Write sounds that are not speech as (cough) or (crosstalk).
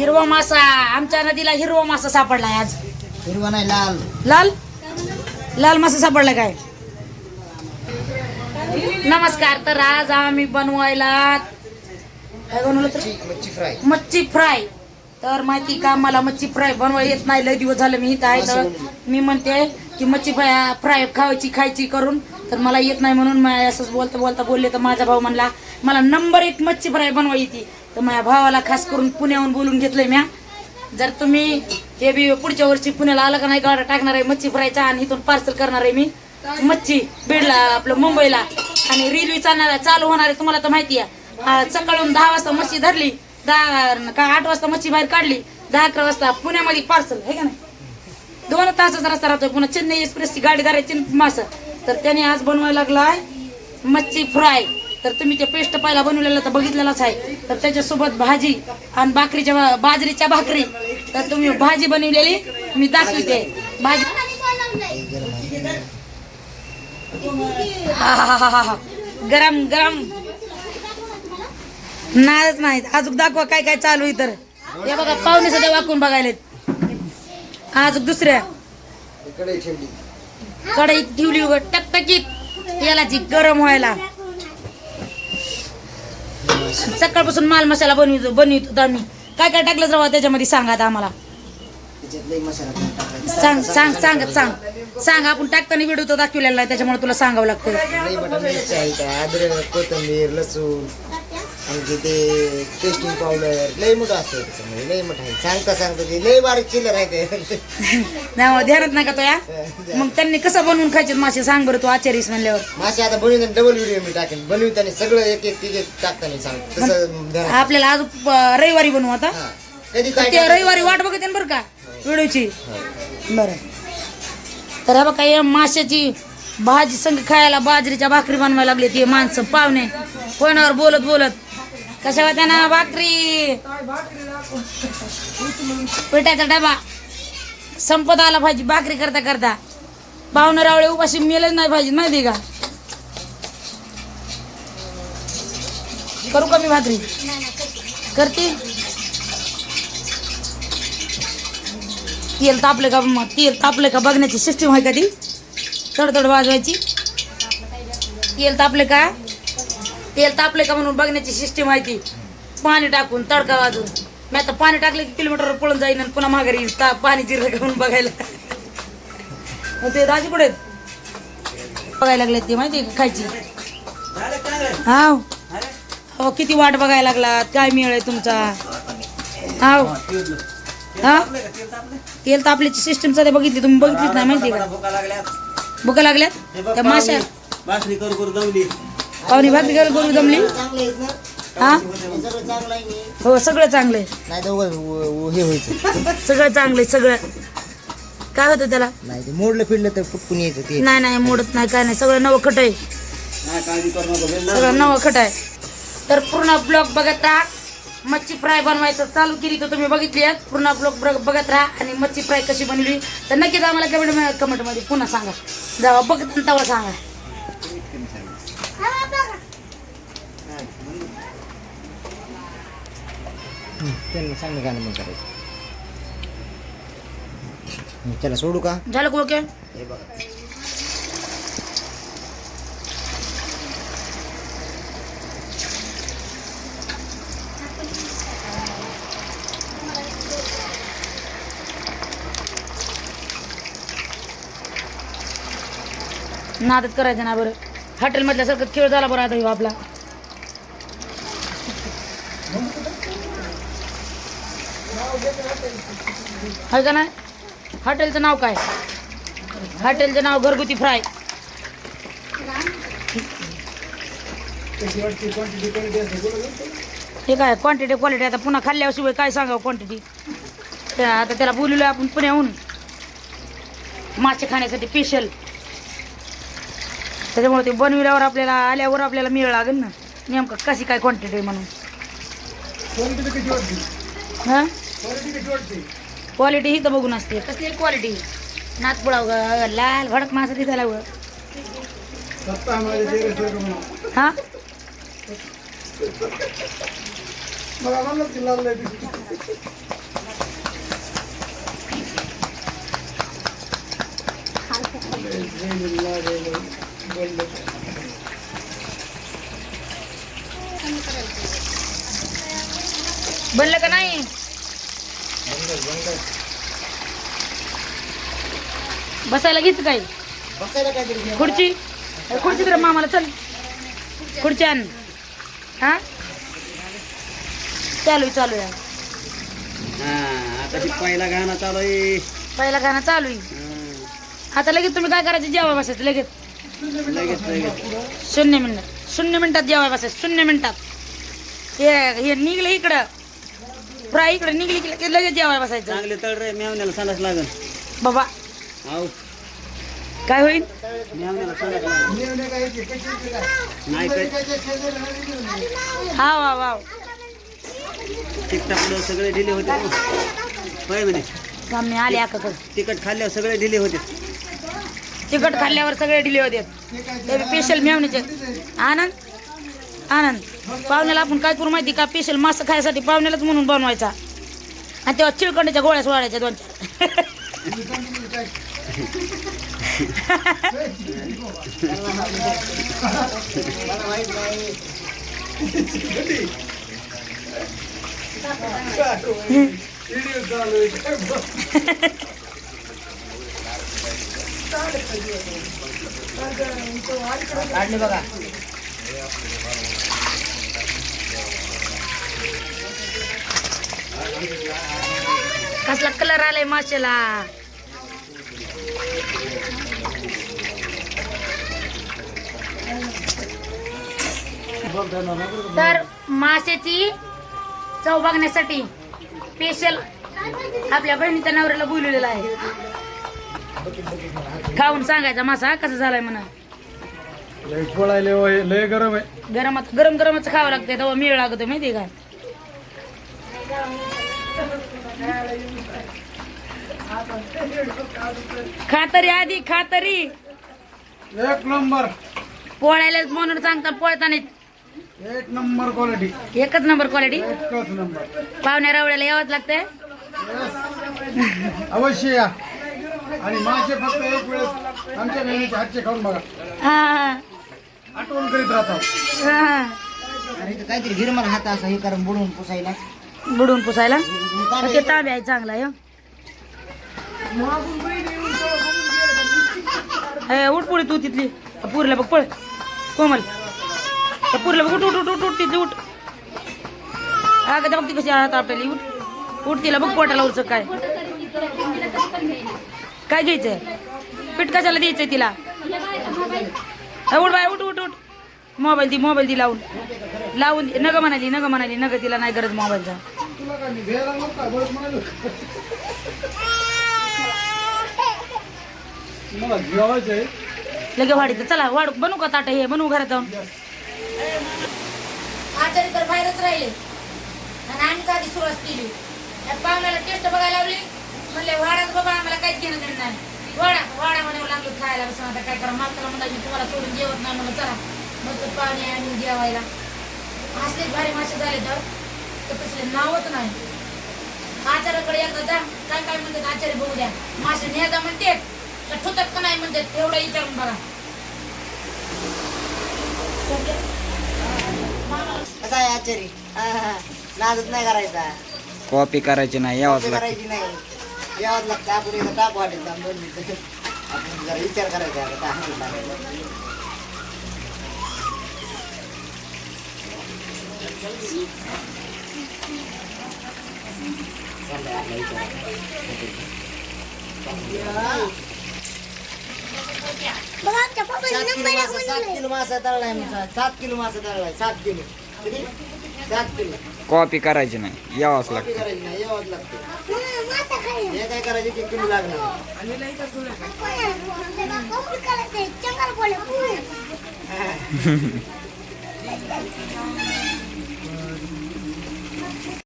हिरवा मासा. आमच्या नदीला हिरवा मासा सापडलाय आज. हिरवा नाही लाल. लाल? लाल मासा सापडला काय? नमस्कार तर आज आम्ही बनवायला काय बनवलं तर? मच्छी फ्राय. मच्छी फ्राय. तर माहिती का मला मच्छी फ्राय बनवा येत नाही. लय दिवस झालं मी इथं आहे तर मी म्हणते की मच्छी फ्राय फ्राय खायची खायची करून तर मला येत नाही म्हणून मी असंच बोलता बोलता बोलले तर माझा भाऊ म्हणला मला नंबर एक मच्छी फ्राय बनवा येते तर माझ्या भावाला खास करून पुण्याहून बोलून घेतलंय म्या. जर तुम्ही हे बी पुढच्या वर्षी पुण्याला आलं का नाही गाडा टाकणार आहे मच्छी भरायचा आणि इथून पार्सल करणार आहे मी. मच्छी बीडला आपलं मुंबईला. आणि रेल्वे चालणार चालू होणार आहे तुम्हाला तर माहिती आहे. सकाळून दहा वाजता मच्छी धरली दहा का आठ वाजता मच्छी बाहेर काढली दहा अकरा वाजता पुण्यामध्ये पार्सल आहे का नाही? दोन तासाचा रस्ता राहतोय पुन्हा चेन्नई एक्सप्रेसची गाडी धरायची मास मासं. तर त्याने आज बनवायला लागलाय मच्छी फ्राय. तर तुम्ही ते पेस्ट पहिला बनवलेला तर बघितलेलाच आहे. तर त्याच्यासोबत भाजी आणि भाकरीच्या बाजरीच्या भाकरी. तर तुम्ही भाजी बनवलेली मी दाखवते. भाजी हा, हा, हा, हा, हा. गरम गरम. नाहीच नाही अजून दाखवा काय काय चालू आहे तर हे बघा पाहुणे सध्या वाकून बघायला अजून दुसऱ्या. इकडे ठेवली. उघड टकटकीत. तेलाची गरम व्हायला. सकाळपासून माल मसाला बनवितो बनवितो आम्ही. काय काय टाकलं राव त्याच्यामध्ये सांगा आता आम्हाला. सांग सांग सांगत सांग. सांग आपण टाकताना व्हिडिओ तो दाखवलेला आहे त्याच्यामुळे तुला सांगावं लागतं कोथिंबीर लसूण. आणि ते टेस्टिंग पावडर लई मोठं असतं त्याच्यामध्ये लई मोठं आहे. सांगता सांगता ते लई बारीक चिल्लर आहे ते. नाही ध्यानात नाही का तो या. (laughs) मग त्यांनी कसं बनवून खायचे मासे? सांग बरं तू आचार्यस म्हणल्यावर. मासे आता बनवून डबल व्हिडिओ मी टाकेन. बनवताना सगळं एक एक एक टाकताना सांग. तसं ध्यानात. आपल्याला आज अं, रविवारी बनवू आता. हा. कधी काय ते रविवारी वाट बघत आहे बरं का व्हिडिओची. बरं. तर हा बघा या माशाची भाजी संग खायला बाजरीच्या भाकरी बनवायला लागली ती माणसं पाहुणे. फोनावर बोलत बोलत. कशा होत्या ना भाकरी? पिठाचा डबा. संपत आला भाजी भाकरी करता करता. पाहुणे रावळे उपाशी मेलच नाही भाजी माहिती का? करू का मी भाकरी? करते. तेल तापले का मग? तेल तापले का बघण्याची सिस्टीम आहे का ती? तडतड वाजवायची. तेल तापले का? तेल तापले का म्हणून बघण्याची सिस्टीम आहे ती पाणी टाकून तडका वाजवून मी आता पाणी टाकले की किलोमीटर पळून जाईन आणि पुन्हा माघारी येईल. ता पाणी जिरलं का म्हणून बघायला. मग ते दाजी कुठे आहेत? बघायला लागले ते माहिती खायची? हाव. हो किती वाट बघायला लागलात? काय मिळ आहे तुमचा? हाव. हा? तेल तापल्याची सिस्टीम सध्या बघितली तुम्ही बघितलीच नाही माहिती का? भुका लागल्यात? त्या माश्या पाहुणी भाकरी करू करू जमली चांगलं आहेत हा? हे सगळं चांगलं आहे हो नाही तर उ- हे व्हायचं. सगळं चांगलंय सगळं. काय होतं त्याला? नाही ते मोडलं फिरलं तर फुटकून यायचं ते. नाही नाही मोडत नाही काय नाही. सगळं नवं खट आहे. सगळं नवं खट आहे. तर पूर्ण ब्लॉग बघत राहा. मच्छी फ्राय बनवायचं चालू केली तर तुम्ही बघितली आहे पूर्ण ब्लॉग बघत राहा आणि मच्छी फ्राय कशी बनवली तर नक्कीच आम्हाला कमेंट कमेंटमध्ये पुन्हा सांगा. जेव्हा बघत तेव्हा सांगा. त्यांना सांग गाणं मग करायचं. चला सोडू का? झालं का ओके? हे बघा. नादच करायचं ना बरं. हॉटेलमधल्यासारखं खेळ झाला बरं आता आपला. आहे का नाही? हॉटेलचं नाव काय? हॉटेलचं नाव घरगुती फ्राय. हे काय क्वांटिटी क्वालिटी आता पुन्हा खाल्ल्याशिवाय काय सांगावं क्वांटिटी त्या आता त्याला बोलवलं आपण पुण्याहून. मासे खाण्यासाठी स्पेशल त्याच्यामुळे ते बनविल्यावर आपल्याला आल्यावर आपल्याला मिळ लागेल ना. नेमकं कशी काय क्वांटिटी आहे म्हणून? हा? क्वालिटी ही तर बघून असते. कसली क्वालिटी नागपुडा लाल भडक मासा दिसायला उगा हा? बनलं का नाही? बसायला घेत काय बसायला काहीतरी घे. खुर्ची. खुर्ची तर मामाला चल. खुर्ची आण. हा? चालू चालू आहे. हा पहिला गाणं चालू आहे. पहिला गाणं चालू आहे. हा, आता लगेच तुम्ही काय करायचं? जेव्हा बसायचं लगेच. शून्य मिनिटात शून्य मिनिटात जेव्हा बसायचं शून्य मिनिटात. हे निघलं इकडं. फ्राय इकडं निघली की लगेच जेव्हा बसायचं. चांगले तळ रे मेवण्याला सांगाच लागल. बाबा. आहो काय होईल मेवण्याला लागल? नाही काय. हा वा वा. टिकटाकलं सगळे ढिले होते. होय म्हणे. मी आले अकाकडे तिकट खाल्ल्यावर सगळे ढिले होते. तिखट खाल्ल्यावर सगळे डिले होते. स्पेशल मेवणीचे आनंद? आनंद. पाहुण्याला आपण काय करू माहिती का? स्पेशल मासा खायसाठी पाहुण्यालाच म्हणून बनवायचा. आणि तेव्हा चिळकंडीच्या गोळ्या सोडायच्या दोन चार. बघा. कसला कलर आलाय माशाला? तर माशाची चव बघण्यासाठी स्पेशल आपल्या बहिणीच्या नवऱ्याला बोलवलेला आहे. खाऊन सांगायचा मासा कसा झालाय म्हणा. लय पोळायले होय, लय गरम आहे. गरमात गरम गरमच खावं लागतंय तेव्हा मेळ लागतो माहितीये का? खातरी आधी खातरी एक नंबर. पोळ्याला म्हणून सांगतात पोळताना एक नंबर क्वालिटी एकच नंबर क्वालिटी एकच नंबर. पाहुण्या रावळ्याला यावंच लागतंय? अवश्य या. आणि मासे फक्त एक वेळेस आमच्या बहिणीचे हातचे खाऊन बघा. हा हा, आठवण करीत राहतात. हा. इथं काहीतरी गिरमन हात असं हे करून बुडवून पुसायला. बुडून पुसायला? ते तांबे आहे चांगला आहे हो. हे उठ पुढे तू तिथली. पुरीला बघ पळ. कोमल. त्या पुरीला बघ उठ उठ उठ उठ उठ तिथली उठ. अगं त्या बघ ती कशी हात आपल्याला उठ. उठ तिला बघ पोटाला उरच काय. काय घ्यायचंय? पीठ कशाला द्यायचंय तिला? हे उठ बाय उठ. मोबाईल दी मोबाईल दी लावून. लावून दे. नग म्हणाली नग म्हणाली नग तिला नाही गरज मोबाईलचा. लगे वाढीत. चला वाढ बनवू का ताट? हे बनवू घरात जाऊन. आचारी तर बाहेरच राहिले. आणि आम्ही आधी सुरुवात केली. त्या पाहुण्याला टेस्ट बघायला लावली. म्हणले वाडाच बाबा आम्हाला काहीच घेणं देणं नाही. वाडा वाडा म्हणावं लागलो खायला. बसून आता काय करा? मालकाला म्हणलं मी तुम्हाला सोडून जेवत नाही. म्हणलं चला. मस्त पाहुणे आणि जेवायला. असले भारी मासे झाले तर तर तसले नावच नाही. आचार्याकडे एकदा जा काय काय म्हणतात आचार्य बघू द्या. मासे न्यायचा म्हणते का ठुतात का नाही म्हणतात एवढं विचारून बघा. कसा आहे आचारी? नाजच नाही करायचा? कॉपी करायची नाही यावंच कॉपी करायची नाही. यावंच लागतं. आपण टाक वाटेल जाऊन दोन मिनिटं. आपण जरा विचार करायचा आता काय हातात लागायचं. चाललंय आपला विचार. सात किलो मासा सात किलो तळलाय सात किलो मासा तळलाय सात किलो किती सात किलो कॉपी करायची नाही. यावंच कॉपी करायची नाही यावंच लागतं. हे काय करायचे? ते किलो लागणार. (laughs) (laughs)